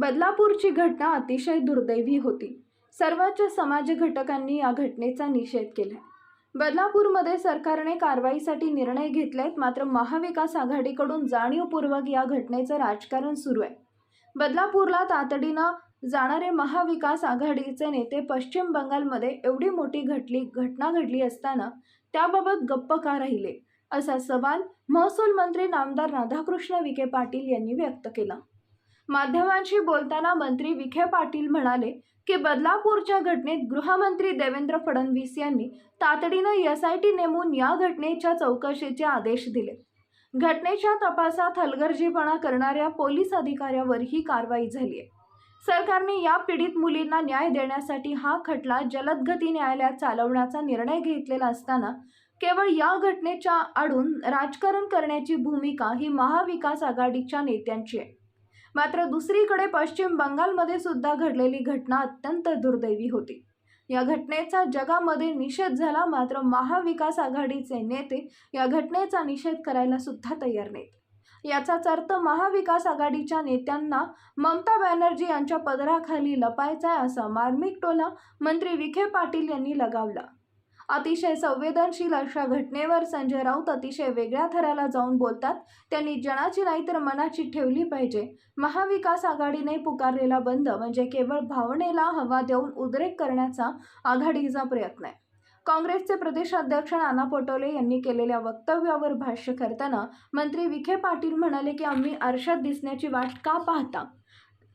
बदलापूरची घटना अतिशय दुर्दैवी होती. सर्वच समाज घटकांनी या घटनेचा निषेध केला. बदलापूरमध्ये सरकारने कारवाईसाठी निर्णय घेतलेत मात्र महाविकास आघाडीकडून जाणीवपूर्वक या घटनेचं राजकारण सुरू आहे. बदलापूरला तातडीनं जाणारे महाविकास आघाडीचे नेते पश्चिम बंगालमध्ये एवढी मोठी घटली घटना घडली असताना त्याबाबत गप्प का राहिले? असा सवाल महसूल मंत्री नामदार राधाकृष्ण विखे पाटील यांनी व्यक्त केला. माध्यमांशी बोलताना मंत्री विखे पाटील म्हणाले की बदलापूरच्या घटनेत गृहमंत्री देवेंद्र फडणवीस यांनी तातडीनं एस आय टी नेमून या घटनेच्या चौकशीचे आदेश दिले. घटनेच्या तपासात हलगर्जीपणा करणाऱ्या पोलीस अधिकाऱ्यावर ही कारवाई झाली आहे. सरकारने या पीडित मुलींना न्याय देण्यासाठी हा खटला जलदगती न्यायालयात चालवण्याचा निर्णय घेतलेला असताना केवळ या घटनेच्या आडून राजकारण करण्याची भूमिका ही महाविकास आघाडीच्या नेत्यांची आहे. मात्र दुसरीकडे पश्चिम बंगालमध्ये सुद्धा घडलेली घटना अत्यंत दुर्दैवी होती. या घटनेचा जगामध्ये निषेध झाला मात्र महाविकास आघाडीचे नेते या घटनेचा निषेध करायला सुद्धा तयार नाहीत. याचाच अर्थ महाविकास आघाडीच्या नेत्यांना ममता बॅनर्जी यांच्या पदराखाली लपायचा आहे असा मार्मिक टोला मंत्री विखे पाटील यांनी लगावला. अतिशय संवेदनशील अशा घटनेवर संजय राऊत अतिशय वेगळ्या थराला जाऊन बोलतात. त्यांनी जनाची नाही तर मनाची ठेवली पाहिजे. महाविकास आघाडीने पुकारलेला बंद म्हणजे केवळ भावनेला हवा देऊन उद्रेक करण्याचा आघाडीचा प्रयत्न आहे. काँग्रेसचे प्रदेशाध्यक्ष नाना पटोले यांनी केलेल्या वक्तव्यावर भाष्य करताना मंत्री विखे पाटील म्हणाले की आम्ही आरशात दिसण्याची वाट का पाहता?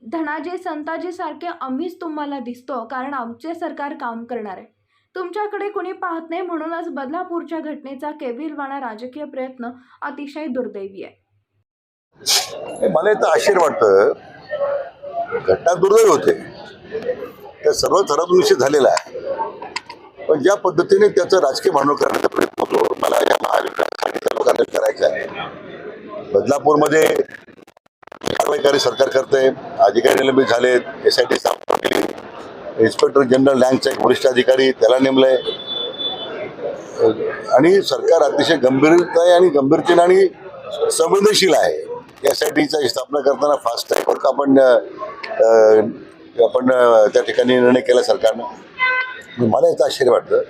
धनाजी संताजीसारखे आम्हीच तुम्हाला दिसतो कारण आमचे सरकार काम करणार. आहे तुमच्याकडे कोणी पाहत नाही म्हणूनच बदलापूरच्या घटनेचा केविलवाणा राजकीय प्रयत्न अतिशय दुर्दैवी आहे. मला इथं आश्चर्य वाटतं. घटना दुर्दैव होते. त्या सर्व थरातून निश्चित झालेला आहे पण ज्या पद्धतीने त्याचं राजकीय भांडवल करण्याचा प्रयत्न होतो मला या महाविकासासाठी लोकांना करायचं आहे. बदलापूरमध्ये कारवाईकारी सरकार करते अधिकारी निलंबित झालेत. S I T inspector general लँगचा एक वरिष्ठ अधिकारी त्याला नेमलाय आणि सरकार अतिशय गंभीरता आहे आणि गंभीरतेने आणि संवेदनशील आहे. एस आय टीचा स्थापना करताना फास्ट ट्रॅकवर आपण आपण त्या ठिकाणी निर्णय केला सरकारनं. म्हणजे मला याचं आश्चर्य वाटतं.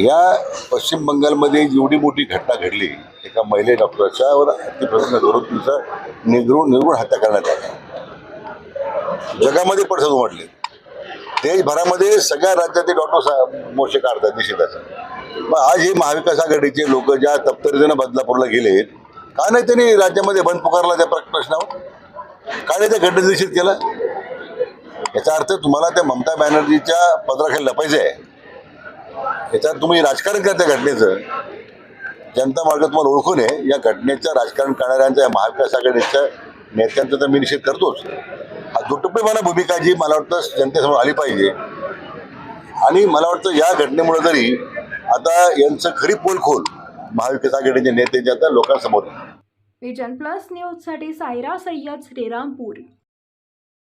या पश्चिम बंगालमध्ये जेवढी मोठी घटना घडली एका महिले डॉक्टरच्यावर अतिप्रसन्न करून तिचं निगरून निर्गुण हत्या करण्यात आली. जगामध्ये पडसाद उमटले. देशभरामध्ये सगळ्या राज्यातील डॉक्टर मोर्चे काढतात निषेधाचं मग आज हे महाविकास आघाडीचे लोक ज्या तप्तरीनं बदलापूरला गेलेत का नाही त्यांनी राज्यामध्ये बंद पुकारला त्या प्र- प्रश्नावर? का नाही त्या घटनेचा निषेध केला? याचा अर्थ तुम्हाला त्या ममता बॅनर्जीच्या पदराखाली लपायचं आहे. याच्यात तुम्ही राजकारण करता घटनेचं. जनता मार्ग तुम्हाला ओळखून आहे या घटनेचं राजकारण करणाऱ्यांच्या या महाविकास आघाडीच्या नेत्यांचा तर मी निषेध करतोच. दुटप्पीपणा भूमिका जी मला वाटतं जनतेसमोर आली पाहिजे आणि मला वाटतं या घटनेमुळे जरी आता यांचं खरी पोलखोल महाविकास आघाडीचे नेते जे आता लोकांसमोर आहे. विजन प्लस न्यूजसाठी सायरा सय्यद श्रीरामपूर